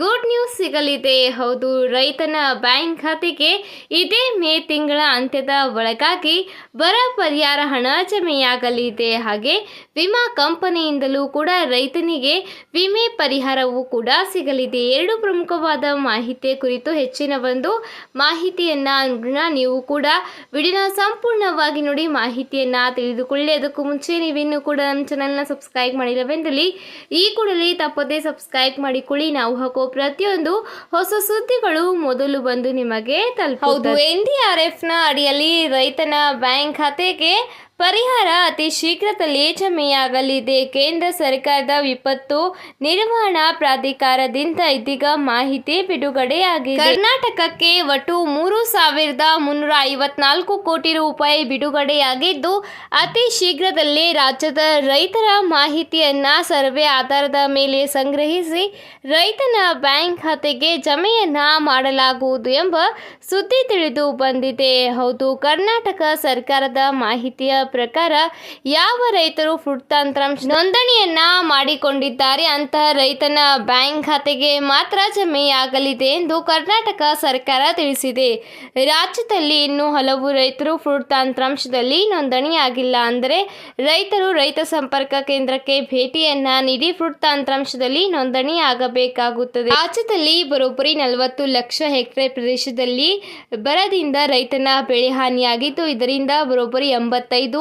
Good news ಸಿಗಲಿದೆ. ಹೌದು, ರೈತನ ಬ್ಯಾಂಕ್ ಖಾತೆಗೆ ಇದೇ ಮೇ ತಿಂಗಳ ಅಂತ್ಯದ ಒಳಗಾಗಿ ಬರ ಪರಿಹಾರ ಹಣ ಜಮೆಯಾಗಲಿದೆ. ಹಾಗೆ ವಿಮಾ ಕಂಪನಿಯಿಂದಲೂ ಕೂಡ ರೈತನಿಗೆ ವಿಮೆ ಪರಿಹಾರವೂ ಕೂಡ ಸಿಗಲಿದೆ. ಎರಡು ಪ್ರಮುಖವಾದ ಮಾಹಿತಿ ಕುರಿತು ಹೆಚ್ಚಿನ ಒಂದು ಮಾಹಿತಿಯನ್ನು. ನೀವು ಕೂಡ ವಿಡಿನ ಸಂಪೂರ್ಣವಾಗಿ ನೋಡಿ ಮಾಹಿತಿಯನ್ನು ತಿಳಿದುಕೊಳ್ಳಿ. ಅದಕ್ಕೂ ಮುಂಚೆ ನೀವಿನ್ನೂ ಕೂಡ ನಮ್ಮ ಚಾನಲ್ನ ಸಬ್ಸ್ಕ್ರೈಬ್ ಮಾಡಿಲ್ಲವೆಂದಲ್ಲಿ ಈ ಕೂಡಲೇ ತಪ್ಪದೇ ಸಬ್ಸ್ಕ್ರೈಬ್ ಮಾಡಿಕೊಳ್ಳಿ. ನಾವು ಹಾಕೋ ಪ್ರತಿಯೊಂದು ಹೊಸ ಸುದ್ದಿಗಳು ಮೊದಲು ಬಂದು ನಿಮಗೆ ತಲುಪ ಎನ್ ಡಿ ಆರ್ ಎಫ್ನ ಅಡಿಯಲ್ಲಿ ರೈತನ ಬ್ಯಾಂಕ್ ಖಾತೆಗೆ ಪರಿಹಾರ ಅತಿ ಶೀಘ್ರದಲ್ಲೇ ಜಮೆಯಾಗಲಿದೆ. ಕೇಂದ್ರ ಸರ್ಕಾರದ ವಿಪತ್ತು ನಿರ್ವಹಣಾ ಪ್ರಾಧಿಕಾರದಿಂದ ಇದೀಗ ಮಾಹಿತಿ ಬಿಡುಗಡೆಯಾಗಿದೆ. ಕರ್ನಾಟಕಕ್ಕೆ ಒಟ್ಟು ಮೂರು ಸಾವಿರದ ಮುನ್ನೂರ ಐವತ್ನಾಲ್ಕು ಕೋಟಿ ರೂಪಾಯಿ ಬಿಡುಗಡೆಯಾಗಿದ್ದು, ಅತಿ ಶೀಘ್ರದಲ್ಲೇ ರಾಜ್ಯದ ರೈತರ ಮಾಹಿತಿಯನ್ನ ಸರ್ವೆ ಆಧಾರದ ಮೇಲೆ ಸಂಗ್ರಹಿಸಿ ರೈತನ ಬ್ಯಾಂಕ್ ಖಾತೆಗೆ ಜಮೆಯನ್ನ ಮಾಡಲಾಗುವುದು ಎಂಬ ಸುದ್ದಿ ತಿಳಿದು ಬಂದಿದೆ. ಹೌದು, ಕರ್ನಾಟಕ ಸರ್ಕಾರದ ಮಾಹಿತಿಯ ಪ್ರಕಾರ ಯಾವ ರೈತರು ಫುಡ್ ತಂತ್ರಾಂಶ ನೋಂದಣಿಯನ್ನ ಮಾಡಿಕೊಂಡಿದ್ದಾರೆ ಅಂತಹ ರೈತನ ಬ್ಯಾಂಕ್ ಖಾತೆಗೆ ಮಾತ್ರ ಜಮೆಯಾಗಲಿದೆ ಎಂದು ಕರ್ನಾಟಕ ಸರ್ಕಾರ ತಿಳಿಸಿದೆ. ರಾಜ್ಯದಲ್ಲಿ ಇನ್ನೂ ಹಲವು ರೈತರು ಫುಡ್ ತಂತ್ರಾಂಶದಲ್ಲಿ ನೋಂದಣಿಯಾಗಿಲ್ಲ ಅಂದರೆ ರೈತರು ರೈತ ಸಂಪರ್ಕ ಕೇಂದ್ರಕ್ಕೆ ಭೇಟಿಯನ್ನ ನೀಡಿ ಫುಡ್ ತಂತ್ರಾಂಶದಲ್ಲಿ ನೋಂದಣಿಯಾಗಬೇಕಾಗುತ್ತದೆ. ರಾಜ್ಯದಲ್ಲಿ ಬರೋಬ್ಬರಿ ನಲವತ್ತು ಲಕ್ಷ ಹೆಕ್ಟೇರ್ ಪ್ರದೇಶದಲ್ಲಿ ಬರದಿಂದ ರೈತನ ಬೆಳೆ ಹಾನಿಯಾಗಿದ್ದು ಇದರಿಂದ ಬರೋಬ್ಬರಿ ಎಂಬತ್ತೈದು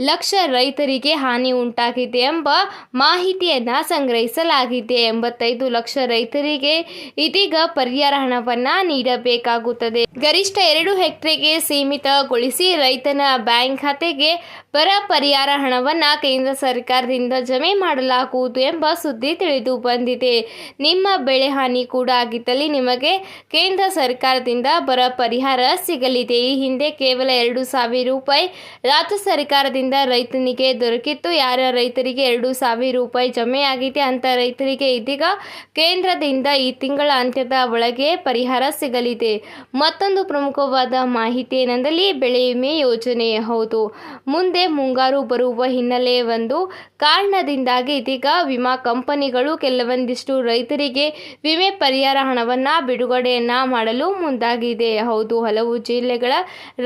ಲಕ್ಷ ರೈತರಿಗೆ ಹಾನಿ ಉಂಟಾಗಿದೆ ಎಂಬ ಮಾಹಿತಿಯನ್ನು ಸಂಗ್ರಹಿಸಲಾಗಿದೆ. ಎಂಬತ್ತೈದು ಲಕ್ಷ ರೈತರಿಗೆ ಇದೀಗ ಪರಿಹಾರ ಹಣವನ್ನು ನೀಡಬೇಕಾಗುತ್ತದೆ. ಗರಿಷ್ಠ ಎರಡು ಹೆಕ್ಟೇರ್ಗೆ ಸೀಮಿತಗೊಳಿಸಿ ರೈತನ ಬ್ಯಾಂಕ್ ಖಾತೆಗೆ ಬರ ಪರಿಹಾರ ಹಣವನ್ನು ಕೇಂದ್ರ ಸರ್ಕಾರದಿಂದ ಜಮೆ ಮಾಡಲಾಗುವುದು ಎಂಬ ಸುದ್ದಿ ತಿಳಿದು ಬಂದಿದೆ. ನಿಮ್ಮ ಬೆಳೆ ಹಾನಿ ಕೂಡ ಆಗಿದ್ದಲ್ಲಿ ನಿಮಗೆ ಕೇಂದ್ರ ಸರ್ಕಾರದಿಂದ ಬರ ಪರಿಹಾರ ಸಿಗಲಿದೆ. ಈ ಹಿಂದೆ ಕೇವಲ ಎರಡು ಸಾವಿರ ರೂಪಾಯಿ ರಾಜ್ಯ ಸರ್ಕಾರದಿಂದ ರೈತನಿಗೆ ದೊರಕಿತ್ತು. ಯಾರ ರೈತರಿಗೆ ಎರಡು ಸಾವಿರ ರೂಪಾಯಿ ಜಮೆಯಾಗಿದೆ ಅಂತ ರೈತರಿಗೆ ಇದೀಗ ಕೇಂದ್ರದಿಂದ ಈ ತಿಂಗಳ ಅಂತ್ಯದ ಒಳಗೆ ಪರಿಹಾರ ಸಿಗಲಿದೆ. ಮತ್ತೊಂದು ಪ್ರಮುಖವಾದ ಮಾಹಿತಿ ಏನೆಂದಲ್ಲಿ ಬೆಳೆ ವಿಮೆ ಯೋಜನೆ. ಹೌದು, ಮುಂದೆ ಮುಂಗಾರು ಬರುವ ಹಿನ್ನೆಲೆ ಒಂದು ಕಾರಣದಿಂದಾಗಿ ಇದೀಗ ವಿಮಾ ಕಂಪನಿಗಳು ಕೆಲವೊಂದಿಷ್ಟು ರೈತರಿಗೆ ವಿಮೆ ಪರಿಹಾರ ಹಣವನ್ನು ಬಿಡುಗಡೆಯನ್ನ ಮಾಡಲು ಮುಂದಾಗಿದೆ. ಹೌದು, ಹಲವು ಜಿಲ್ಲೆಗಳ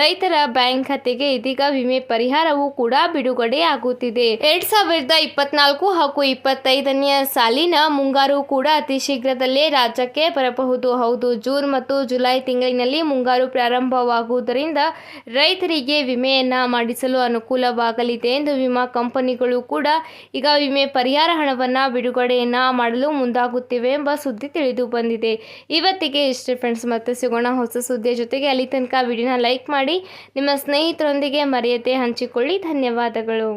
ರೈತರ ಬ್ಯಾಂಕ್ ಖಾತೆಗೆ ಇದೀಗ ವಿಮೆ ಪರಿಹಾರವೂ ಕೂಡ ಬಿಡುಗಡೆಯಾಗುತ್ತಿದೆ ಎರಡ್ ಸಾವಿರದ ಇಪ್ಪತ್ನಾಲ್ಕು ಹಾಗೂ ಇಪ್ಪತ್ತೈದನೆಯ ಸಾಲಿನ ಮುಂಗಾರು ಕೂಡ ಅತಿ ಶೀಘ್ರದಲ್ಲೇ ರಾಜ್ಯಕ್ಕೆ ಬರಬಹುದು. ಹೌದು, ಜೂನ್ ಮತ್ತು ಜುಲೈ ತಿಂಗಳಿನಲ್ಲಿ ಮುಂಗಾರು ಪ್ರಾರಂಭವಾಗುವುದರಿಂದ ರೈತರಿಗೆ ವಿಮೆಯನ್ನ ಮಾಡಿಸಲು ಅನುಕೂಲವಾಗಲಿದೆ ಎಂದು ವಿಮಾ ಕಂಪನಿಗಳು ಕೂಡ ಈಗ ವಿಮೆ ಪರಿಹಾರ ಹಣವನ್ನ ಬಿಡುಗಡೆಯನ್ನ ಮಾಡಲು ಮುಂದಾಗುತ್ತಿವೆ ಎಂಬ ಸುದ್ದಿ ತಿಳಿದು ಬಂದಿದೆ. ಇವತ್ತಿಗೆ ಇಷ್ಟೇ ಫ್ರೆಂಡ್ಸ್ ಮತ್ತೆ ಸಿಗೋಣ ಹೊಸ ಸುದ್ದಿಯ ಜೊತೆಗೆ ಅಲ್ಲಿ ತನಕ ವಿಡಿಯೋನ ಲೈಕ್ ಮಾಡಿ. ನಿಮ್ಮ ಸ್ನೇಹಿತರೊಂದಿಗೆ ಮರೆಯದೆ ಹಂಚಿಕೊಳ್ಳಿ ಧನ್ಯವಾದಗಳು.